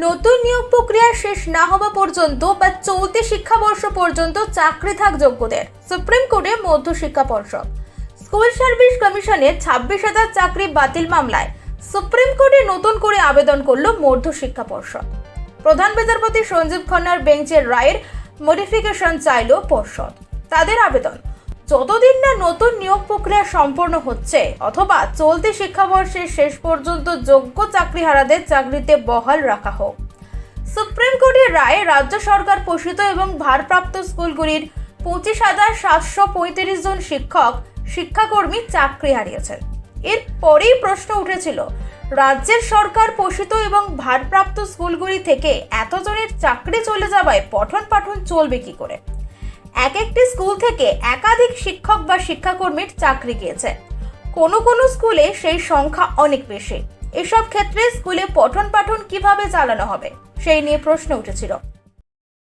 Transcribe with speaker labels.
Speaker 1: নতুন নিয়োগ প্রক্রিয়া শেষ না হওয়া পর্যন্ত বা চলতি শিক্ষাবর্ষ পর্যন্ত চাকরি থাক যোগ্যদের। সুপ্রিম কোর্টে মধ্য শিক্ষা পর্ষদ। স্কুল সার্ভিস কমিশনের ছাব্বিশ হাজার চাকরি বাতিল মামলায় সুপ্রিম কোর্টে নতুন করে আবেদন করল মধ্য শিক্ষা পর্ষদ। প্রধান বিচারপতি সঞ্জীব খন্নার বেঞ্চের রায়ের মডিফিকেশন চাইল পর্ষদ। তাদের আবেদন যতদিন না নতুন নিয়োগ প্রক্রিয়া সম্পন্ন হচ্ছে, অথবা চলতি শিক্ষাবর্ষের শেষ পর্যন্ত যোগ্য চাকরিহারাদের চাকরিতে বহাল রাখা হোক। সুপ্রিম কোর্টের রায়ে রাজ্য সরকার পোষিত এবং ভারপ্রাপ্ত স্কুলগুলির পঁচিশ হাজার সাতশো পঁয়ত্রিশ জন শিক্ষক, শিক্ষাকর্মী চাকরি হারিয়েছেন। এরপরেই প্রশ্ন উঠেছিল, রাজ্যের সরকার পোষিত এবং ভারপ্রাপ্ত স্কুলগুলি থেকে এতজনের চাকরি চলে যাওয়ায় পঠন পাঠন চলবে কি করে? এক একটি স্কুল থেকে একাধিক শিক্ষক বা শিক্ষাকর্মীর চাকরি গিয়েছে। কোনো কোনো স্কুলে সেই সংখ্যা অনেক বেশি। এসব ক্ষেত্রে স্কুলে পঠন পাঠন কীভাবে চালানো হবে, সেই নিয়ে প্রশ্ন উঠেছিল।